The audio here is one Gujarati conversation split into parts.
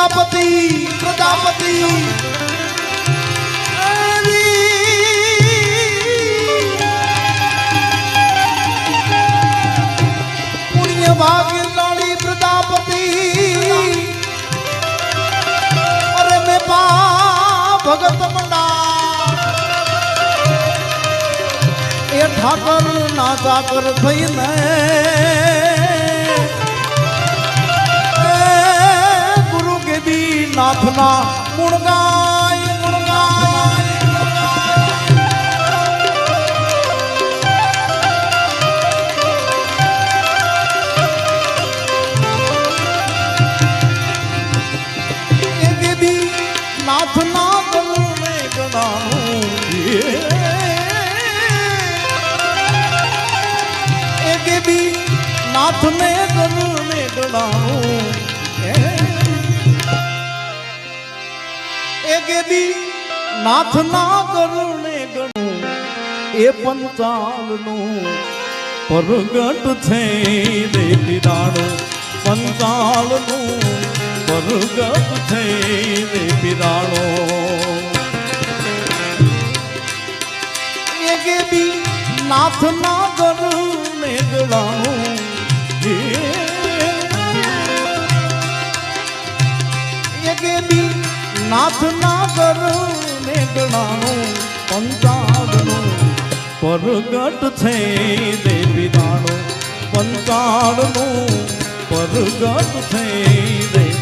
પ્રજાપતિ પ્રજાપતિ પુણ્ય ભાગ્યશાળી પ્રજાપતિ અરે મેં પા ભગત મંડા એ ઠાકર ના ચાકર થઈને નાથના ગુણગાય ગુણગાય એ ગેબી નાથના ગણને ગણાવું. ગેબી નાથને ગરુણે ગણું, એ પંચાલનું પરગટ છે દેવી પીરાણું પંચાલનું પરગટ થઈ દેવી પીરાણો એ ગેબી નાથના ગરુણે ગણાવું, એ ગેબી નાથના ગરુણે ગણાણું પંચાળનું પરગટ છે દેવી દાણું. પંચાળનું પરગટ છે દેવી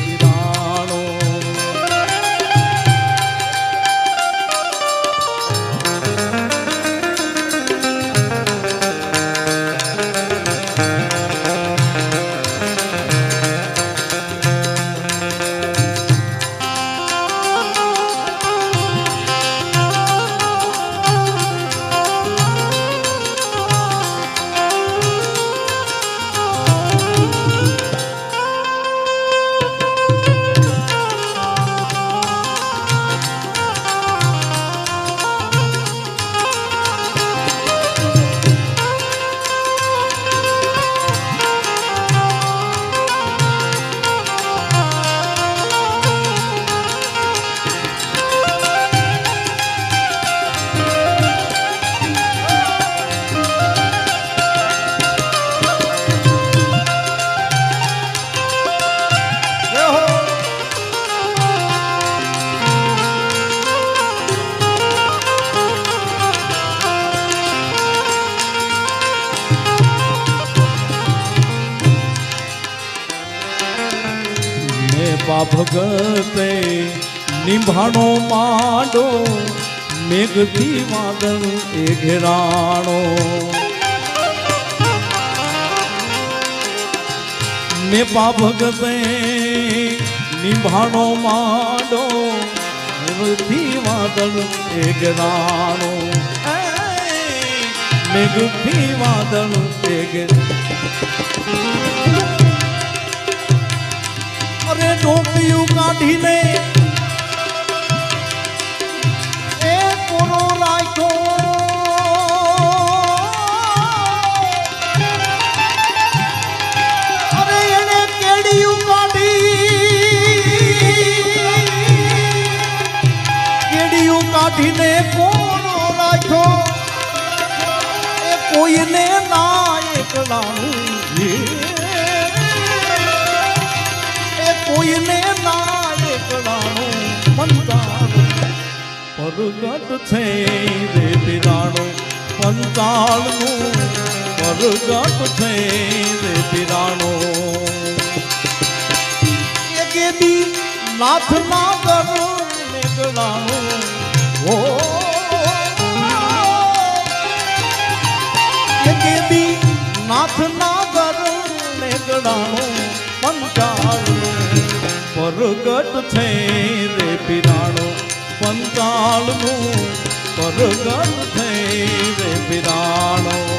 ને પાભગતે નિભાણો માંડો, મેઘથી વાદળ એ ઘેરાણો. ને પાભગતે નિભાણો માંડો, મેઘથી વાદળ એ ઘેરાણો. મેઘથી વાદળ એ ઘેરાણો અરે ડોકિયું કાઢીને એ કોનો રાખ્યો અરે એને કેડિયું કાઢી. કેડિયું કાઢીને કોનો રાખ્યો એ કોઈને ના એકલાનું પરગટ છે રે પીરાણો પંચાળનું પરગટ છે રે પીરાણો. એ ગેબી નાથના ગરુને ગણાવું ઓ એ ગેબી નાથના ગરુને ગણાવું પંચાળનું પરગટ છે રે પીરાણો. પંચાળનું પરગટ થઈ રે પીરાણો.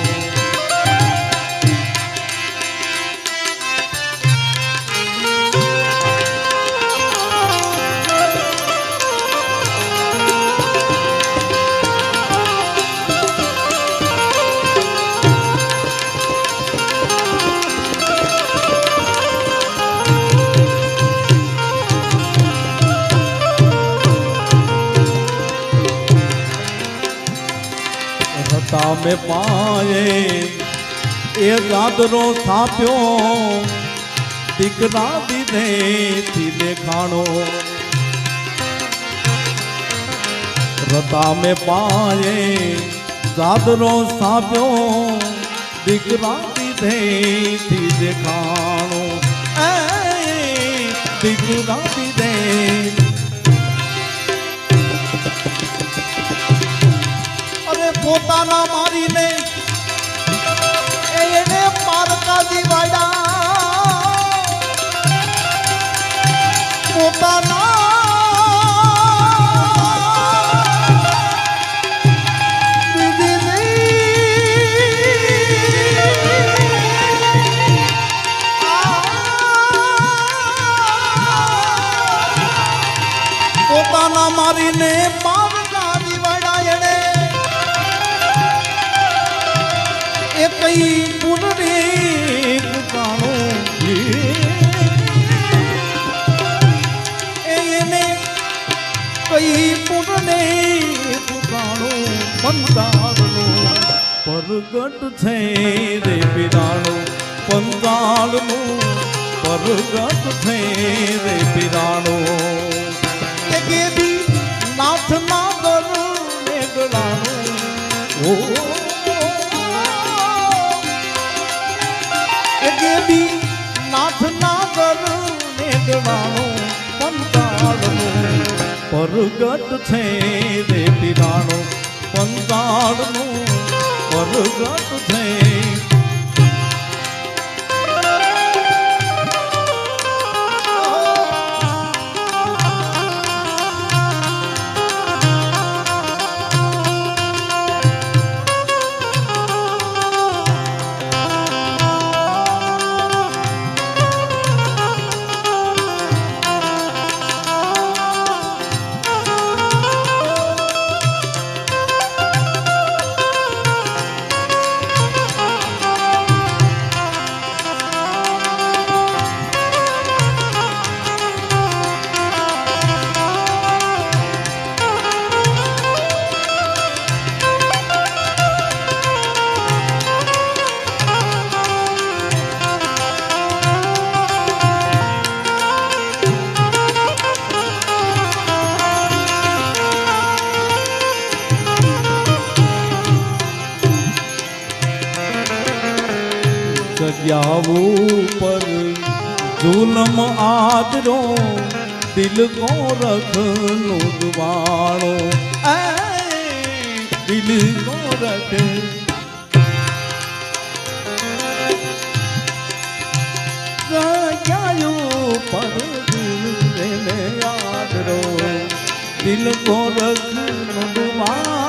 મેં પાયે એ ગાદરો થાપ્યો. દીકરા દીધે થી દેખાણો રતા મેં પાયે ગાદરો સાપ્યો દીકરા દીધે થી દેખાણો દીકરા દીધે પોતાના મારીને એને પારકા દીવાડા પરગટ છે રે પીરાણો પંતાળનું પરગટ છે રે પીરાણો એ કેદી નાથ ના ગળાણો ઓ એ દેવી નાથ ના ગરુને પરગટ છે રે પીરાણો પંતાળનો પરગટ છે આદરો દિલ કો રખનું દુવાણો એ દિલ કો રખ દિલ કો રખનું દુવાણો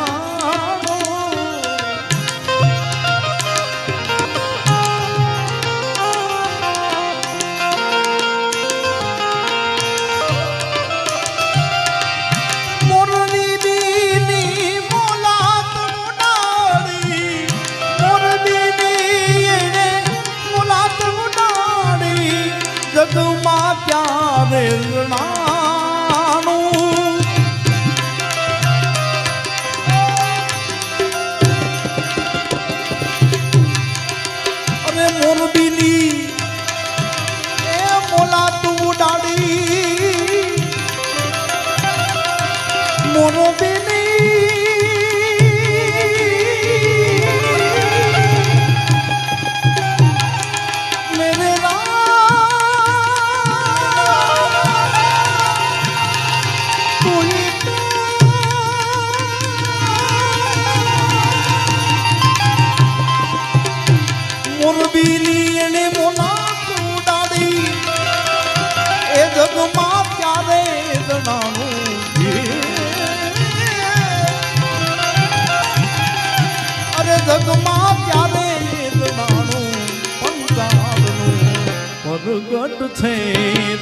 પરગટ છે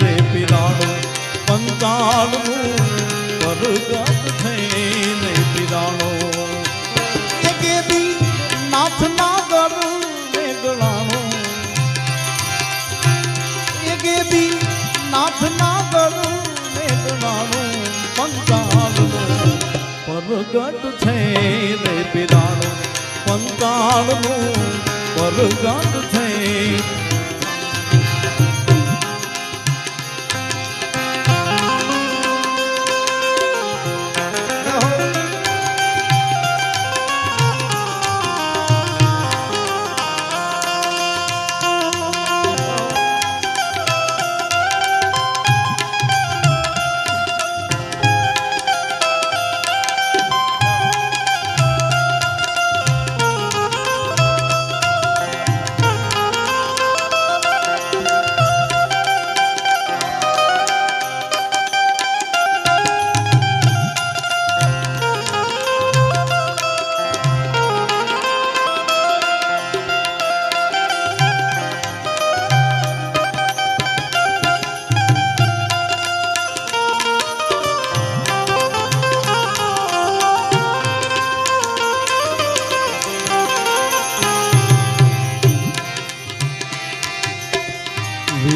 રે પીરાણું પંચાળનું પરગટ છે રે પીરાણું. એકે દી નાથ નાગર વેગળાણું એકે દી નાથ નાગર પરગટ છે રે પીરાણું. પંચાળનું પરગટ છે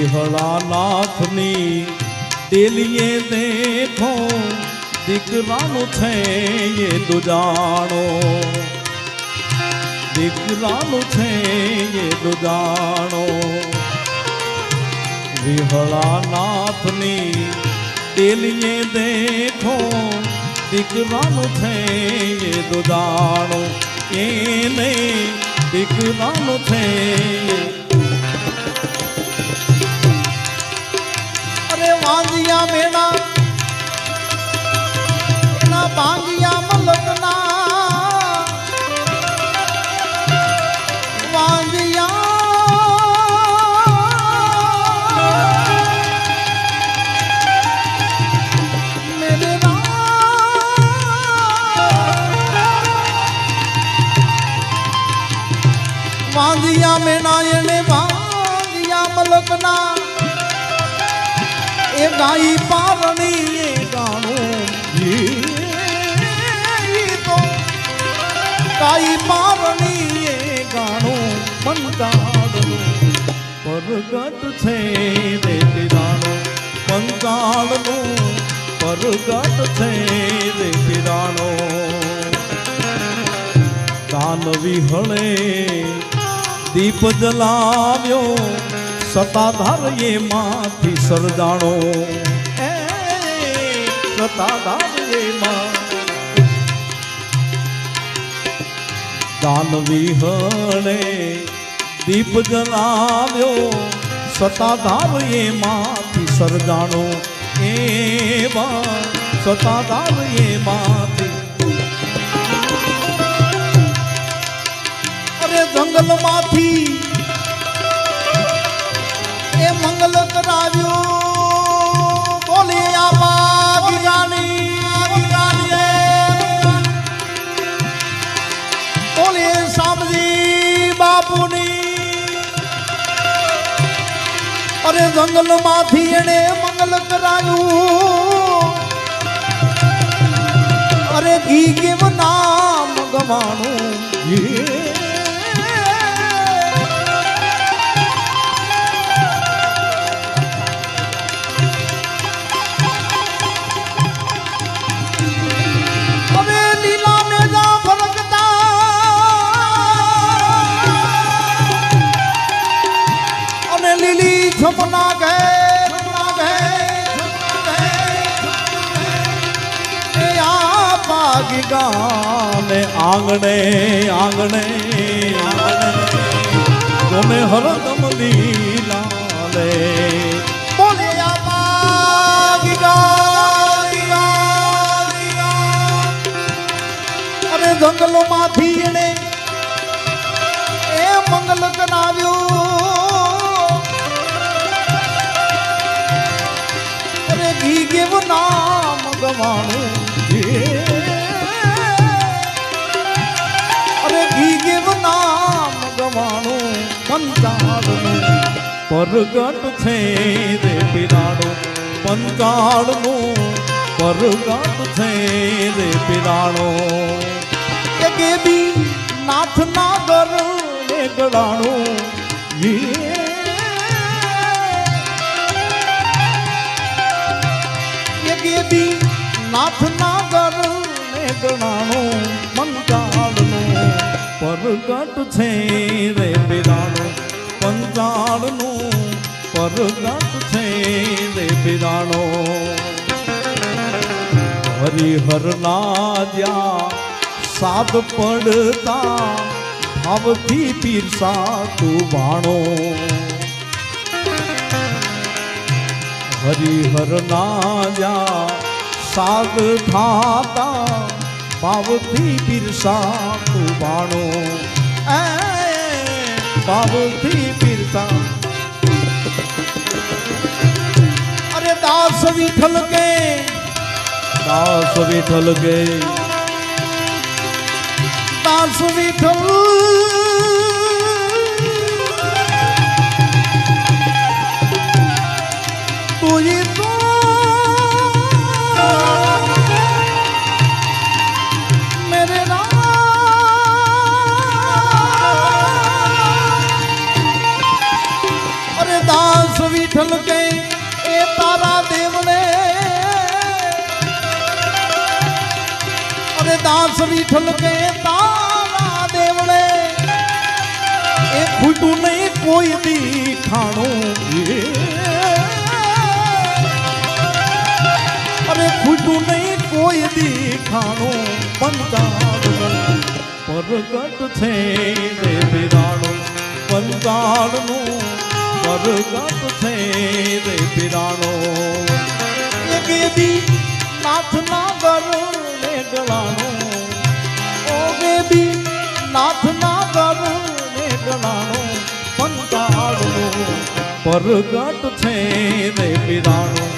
વિહળાનાથની તેલીએ દેખો, દીકરાનું છે એ દુજાણો. દીકરાનું છે એ દુજાણો. વિહળાનાથની તેલીએ દેખો, દીકરાનું છે એ દુજાણો. એને દીકરાનું છે વાંદિયા મેણા એના ભાંગિયા મલકના. વાંદિયા મેરે વાંદિયા મેણા એને ભાંગિયા મલકના. એ ગાઈ પારણી એ ગાણું. તો ગાઈ પારણી એ ગાણું. પંચાળનું પરગટ છે રે પિરાણો પંચાળનું પરગટ છે રે પિરાણો દાન વિહળે દીપ જલાવ્યો. સતાધાર એ માંથી સરજાણો એ સતાધાર એ માં હણે દીપ જલાવ્યો, સતાધાર એ માંથી સરજાણો એવા સતાધાર એ માંથી. અરે જંગલમાંથી એ મંગલ કરાવ્યું. બોલે આપા વિરાની બોલે સામજી બાપુની. અરે જંગલમાંથી એને મંગલ કરાયું અરે ઘી કેમ નામ ગવાણું લીલી છપના ઘે છપના ઘે, છપના ઘે, પાગી ગામે આંગણે આંગણે આંગણે ગમે હરદમ પરગટ છે રે પીરાણું પંચાળનું પરગટ છે રે પીરાણો કે કેબી નાથ નાગર ને ગળાણું એ ગેબી નાથ નાગર ને ગણાણું મંગાળનું પરગટ છે રે બિરાણું પંચાળનું પરગટ રે બિરાણો હરિહરના જ્યાં સાદ પડતા ભાવથી પીરસા તું વાણો. હરિહરના જ્યાં સાદ થાતા ભાવથી પીરસા તું એ, ભાવથી પીરસા દાસ વિઠ્ઠલ કે? દાસ વિઠ્ઠલ કે? દાસ વિઠ્ઠલ અરે ખૂટું નહીં, કોઈ દી ખાણું પંચાળનું પરગટ છે રે બિરાણું પંચાળનું. પરગટ છે રે બિરાણો બેબી નાથના નાગર ને ગળાણું ઓ બેબી નાથના નાગર ને ગળાણું પંચાળનું પરગટ છે રે બિરાણું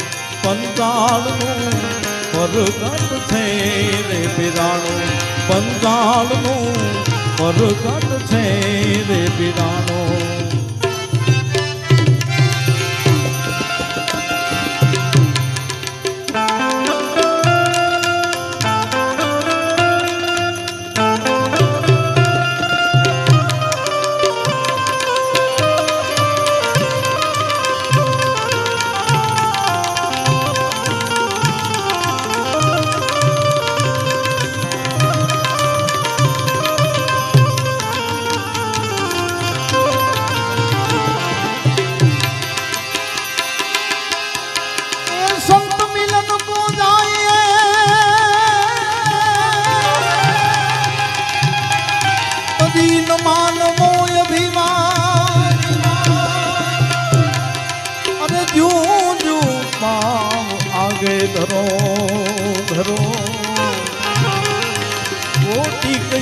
પંચાળનું પરગટ છે રે બિરાણું પંચાળનું પરગટ છે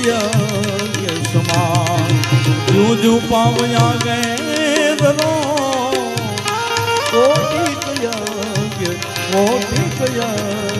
કય સમાન જું જું પાવ આગે ધરો કોટી કયા કોટી કયા